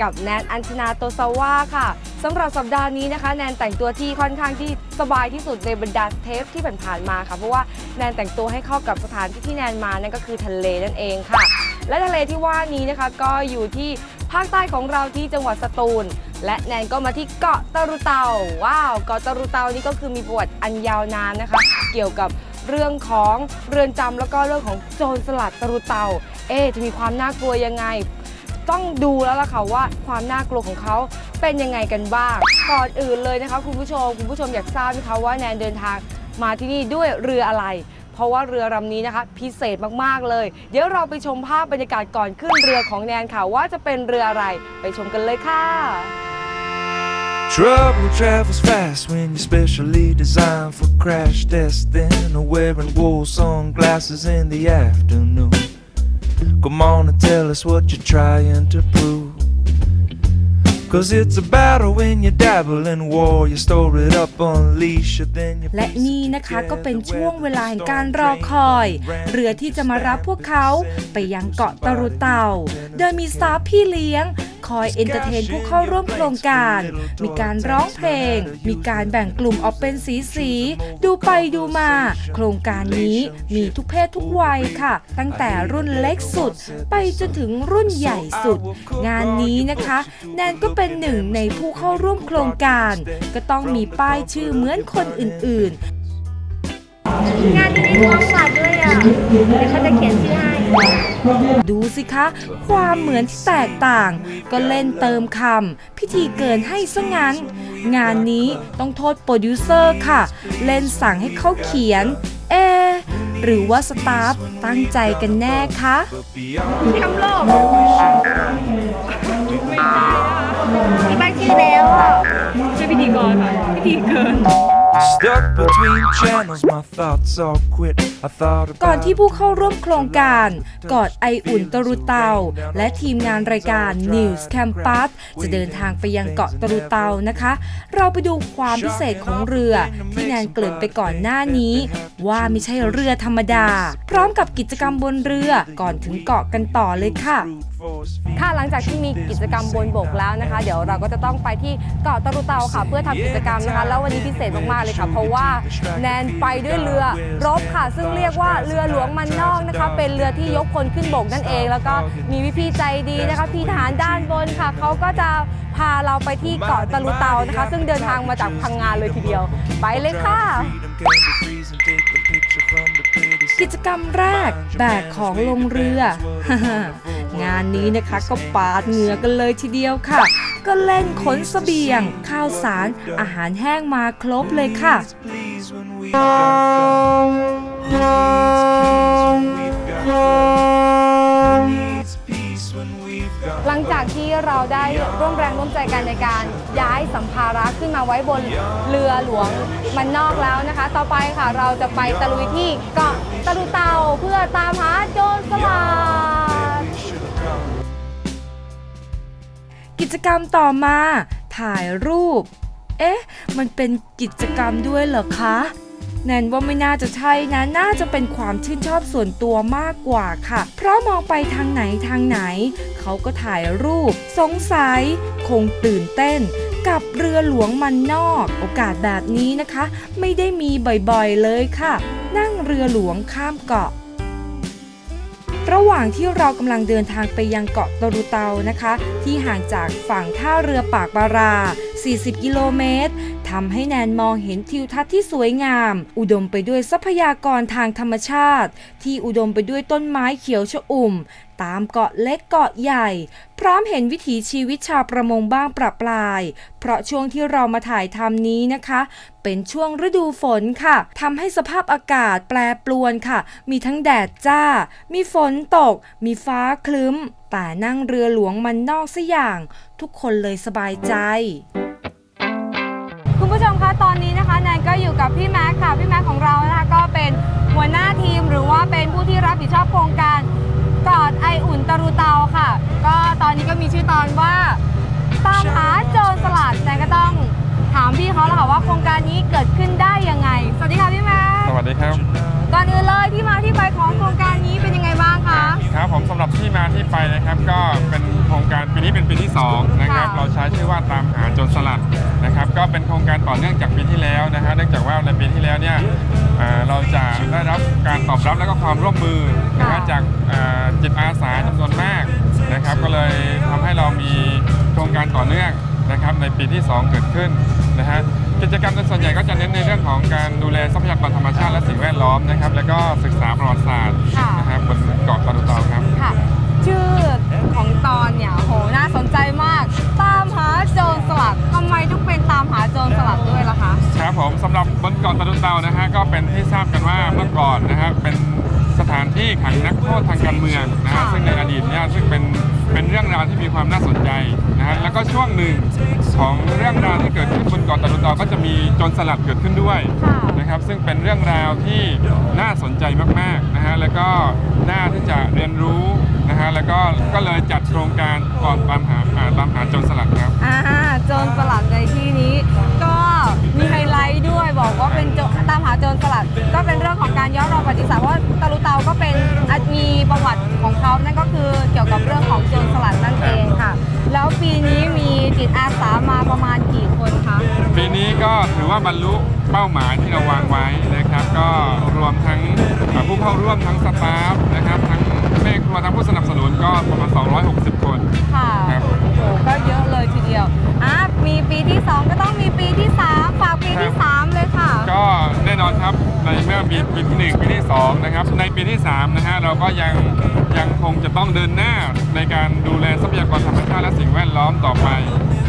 กับแนนอัญชนาโตซาว่าค่ะสำหรับสัปดาห์นี้นะคะ แนนแต่งตัวที่ค่อนข้างที่สบายที่สุดในบรรดาเทปที่ผ่านๆมาค่ะ เพราะว่าแนนแต่งตัวให้เข้ากับสถานที่ที่แนนมานั่นก็คือทะเลนั่นเองค่ะ และทะเลที่ว่านี้นะคะก็อยู่ที่ภาคใต้ของเราที่จังหวัดสตูล และแนนก็มาที่เกาะตะรุเตาว้าวเกาะตะรุเตานี่ก็คือมีประวัติอันยาวนานนะคะ เกี่ยวกับเรื่องของเรือนจำแล้วก็เรื่องของโจรสลัดตะรุเตา เอ๊จะมีความน่ากลัวยังไง ต้องดูแล้วล่ะค่ะว่าความน่ากลัวของเขาเป็นยังไงกันบ้างก่อนอื่นเลยนะคะ คุณผู้ชมคุณผู้ชมอยากทราบไหมคะว่าแนนเดินทางมาที่นี่ด้วยเรืออะไร เพราะว่าเรือลำนี้นะคะ พิเศษมากๆเลย เดี๋ยวเราไปชมภาพบรรยากาศก่อนขึ้นเรือของแนนค่ะว่าจะเป็นเรืออะไรไปชมกันเลยค่ะ Trouble travels fast when you're specially designed for crash testing or wearing wool sunglasses in the afternoon. Come on and tell us what you're trying to prove. Cause it's a battle when you dabble in war. You store it up, unleash it, then you และ piece it นี่นะคะก็เป็น together ช่วง where เว the ลาแห่ง storm การรอคอย drains, เรือที่จะมารับพวกเขาไปยังเกาะตะรุเต่าโดยมีสตาฟพี่เลี้ยง คอยเอนเตอร์เทนผู้เข้าร่วมโครงการ มีการร้องเพลง มีการแบ่งกลุ่มออกเป็นสีสีๆดูไปดูมา โครงการนี้มีทุกเพศทุกวัยค่ะ ตั้งแต่รุ่นเล็กสุด ไปจนถึงรุ่นใหญ่สุด งานนี้นะคะ แนนก็เป็นหนึ่งในผู้เข้าร่วมโครงการ ก็ต้องมีป้ายชื่อเหมือนคนอื่นๆ งานนี้มีความฝันด้วยอะเดี๋ยวเขาจะเขียนชื่อให้ดูสิคะ ความเหมือนที่แตกต่าง ก็เล่นเติมคำพิธีเกินให้ซะงั้น งานนี้ต้องโทษโปรดิวเซอร์ค่ะ เล่นสั่งให้เขาเขียน เอะหรือว่าสตาฟตั้งใจกันแน่คะแชมป์โลกมีบ้านชื่อแล้วอะช่วยพิธีกรค่ะพิธีเกิน Stuck between channels, my thoughts all quit. I thought ก่อน about ที่ผู้เข้าร่วมโครงการกอดไออุ่นตรุเตา และทีมงานรายการ News Campus จะเดินทางไปยังเกาะตรุเตานะคะ เราไปดูความพิเศษของเรือที่แนนเกริ่นไปก่อนหน้านี้ ว่าไม่ใช่เรือธรรมดา พร้อมกับกิจกรรมบนเรือก่อนถึงเกาะกันต่อเลยค่ะ force ค่ะหลังจากที่มีกิจกรรมบนบกแล้วนะคะ เดี๋ยวเราก็จะต้องไปที่เกาะตะรุเตาค่ะ เพื่อทำกิจกรรมนะคะ แล้ววันนี้พิเศษมากๆเลยค่ะ เพราะว่าแนนไปด้วยเรือรบค่ะ ซึ่งเรียกว่าเรือหลวงมันนอกนะคะ เป็นเรือที่ยกคนขึ้นบกนั่นเอง แล้วก็มีพี่ๆใจดีนะคะ พี่ทหารด้านบนค่ะเขาก็จะพาเราไปที่เกาะตะลุเตานะคะ ซึ่งเดินทางมาจากพังงานเลยทีเดียว ไปเลยค่ะ กิจกรรมแรก แบกของลงเรือ งานนี้นะคะก็ปาดเหงื่อกันเลยทีเดียวค่ะ ก็เล่นขนเสบียง ข้าวสาร อาหารแห้งมาครบเลยค่ะหลังจากที่เราได้ร่วมแรงร่วมใจกันในการย้ายสัมภาระขึ้นมาไว้บนเรือหลวงมันนอกแล้วนะคะ ต่อไปค่ะเราจะไปตะลุยที่เกาะ ตะลุเตาเพื่อตามหาโจรสลัด กิจกรรมต่อมา ถ่ายรูป เอ๊ะ มันเป็นกิจกรรมด้วยเหรอคะแนนว่าไม่น่าจะใช่นะ น่าจะเป็นความชื่นชอบส่วนตัวมากกว่าค่ะ เพราะมองไปทางไหนทางไหน เขาก็ถ่ายรูป สงสัย คงตื่นเต้น กับเรือหลวงมันนอก โอกาสแบบนี้นะคะ ไม่ได้มีบ่อยๆเลยค่ะ นั่ง เรือหลวงข้ามเกาะ ระหว่างที่เรากำลังเดินทางไปยังเกาะตรุเตานะคะ ที่ห่างจากฝั่งท่าเรือปากบารา 40 กิโลเมตร ทำให้แนนมองเห็นทิวทัศน์ที่สวยงาม อุดมไปด้วยทรัพยากรทางธรรมชาติ ที่อุดมไปด้วยต้นไม้เขียวชอุ่ม ตามเกาะเล็กเกาะใหญ่ พร้อมเห็นวิถีชีวิตชาวประมงบ้างประปราย เพราะช่วงที่เรามาถ่ายทำนี้นะคะ เป็นช่วงฤดูฝนค่ะทำให้สภาพอากาศแปรปรวนค่ะ มีทั้งแดดจ้า มีฝนตก มีฟ้าคลึ้ม แต่นั่งเรือหลวงมันนอกซะอย่าง ทุกคนเลยสบายใจ คุณผู้ชมคะตอนนี้นะคะแนนก็อยู่กับพี่แม็กซ์ค่ะ พี่แม็กซ์ของเรานะคะก็เป็นหัวหน้าทีมหรือว่าเป็นผู้ที่รับผิดชอบโครงการกอดไออุ่นตะรุเตาค่ะ ก็ตอนนี้ก็มีชื่อตอนว่าตามหาโจรสลัดแนนก็ต้องถามพี่เขาแล้วค่ะว่าโครงการนี้เกิดขึ้นได้ยังไง สวัสดีค่ะพี่แม็กสซ์วัสดีครับ ก่อนอื่นเลยที่มาที่ไปของโครงการนี้เป็นยังไงบ้างคะ ครับผมสำหรับที่มาที่ไปนะครับ ก็เป็นโครงการปีนี้เป็นปีที่2นะครับค่ะ เราใช้ชื่อว่าตามหาโจรสลัดนะครับ ก็เป็นโครงการต่อเนื่องจากปีที่แล้วนะฮะเนื่องจากว่าในปีที่แล้วเนี่ยอ่าเราจะได้รับการตอบรับและก็ความร่วมมือนะฮะค่ะจากอ่าจิตอาสาจำนวนมากนะครับ ก็เลยทำให้เรามีโครงการต่อเนื่องนะครับในปีที่ 2 เกิดขึ้นนะฮะกิจกรรมโดยส่วนใหญ่ก็จะเน้นในเรื่องของการดูแลทรัพยากรธรรมชาติและสิ่งแวดล้อมนะครับ แล้วก็ศึกษาประวัติศาสตร์ค่ะนะครับบนเกาะตารุเตาครับค่ะชื่อของตอนเนี่ยโหน่าสนใจมาก ตามหาโจรสลัดทำไมต้อง เป็นตามหาโจรสลัดด้วยล่ะคะครับผมสำหรับบนเกาะตะลุเตานะฮะก็เป็นที่ทราบกันว่าเมื่อก่อนนะฮะเป็นสถานที่ขังนักโทษทางการเมืองนะฮะค่ะซึ่งในอดีตเนี่ยซึ่งเป็นเป็นเรื่องราวที่มีความน่าสนใจนะฮะแล้วก็ช่วงหนึ่งของเรื่องราวที่เกิดขึ้นบนเกาะตะลุเตาก็จะมีโจรสลัดเกิดขึ้นด้วยค่ะ นะครับ ซึ่งเป็นเรื่องราวที่น่าสนใจมากๆนะฮะแล้วก็น่าที่จะเรียนรู้นะฮะแล้วก็ก็เลยจัดโครงการก่อนตามหาอ่าตามหาโจรสลัดครับอ่าโจรสลัดในที่นี้ ก็มีไฮไลท์ด้วยบอกว่าเป็นโจตามหาโจรสลัด ก็เป็นเรื่องของการย้อนรอยประวัติศาสตร์เพราะว่าตะลุเตาก็เป็นอะมีประวัติของเขานั่นก็คือเกี่ยวกับเรื่องของโจรสลัดนั่นเองค่ะ แล้วปีนี้มีจิตอาสามาประมาณ ก็ถือว่าบรรลุเป้าหมายที่เราวางไว้นะครับ ก็รวมทั้งเอ่อผู้เข้าร่วมทั้งสตาฟนะครับ ทั้งแม่ครัวทั้งผู้สนับสนุนก็ประมาณ 260 คนค่ะครับโอ้โหก็เยอะเลยทีเดียวอะมีปีที่ 2 ก็ต้องมีปีที่ 3 ฝากปีที่ 3 เลยค่ะ ก็แน่นอนครับในเมื่อมีปีที่หนึ่งปีที่สองนะครับ ในปีที่ 3 นะฮะเราก็ยังยังคงจะต้องเดินหน้าในการดูแลทรัพยากรธรรมชาติและสิ่งแวดล้อมต่อไป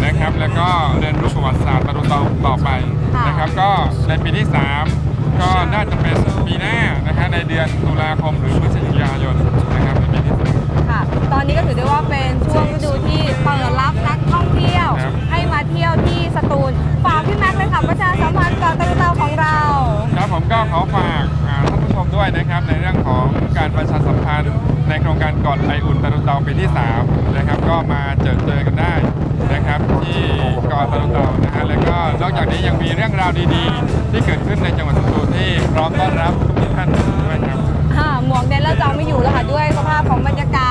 นะครับ แล้วก็เรียนรู้ประวัติศาสตร์ตะลุเตาต่อไปนะครับ ก็ในปีที่ 3 ก็น่าจะเป็นปีหน้านะครับในเดือนตุลาคมหรือพฤศจิกายนนะครับในปีที่สาม ค่ะ ตอนนี้ก็ถือได้ว่าเป็นช่วงฤดูที่เปิดรับนักท่องเที่ยว ครับ ให้มาเที่ยวที่สตูลฝากพี่แม็กซ์เลยค่ะประชาสัมพันธ์เกาะตะลุเตาของเรา ครับผมก็ขอฝากอ่าท่านผู้ชมด้วยนะครับ ในเรื่องของการประชาสัมพันธ์ในโครงการก่อนไออุ่นตะลุเตาปีที่ 3 นะครับ ก็มาเจอเจอกันได้นะครับที่ เกาะตะลุเตานะฮะแล้วก็นอกจากนี้ยังมีเรื่องราวดีๆ ที่เกิดขึ้นในจังหวัดสตูลที่พร้อมต้อนรับทุกท่านด้วยครับค่ะหมวกเดนแล้วจองไม่อยู่แล้วค่ะด้วยสภาพของบรรยากาศ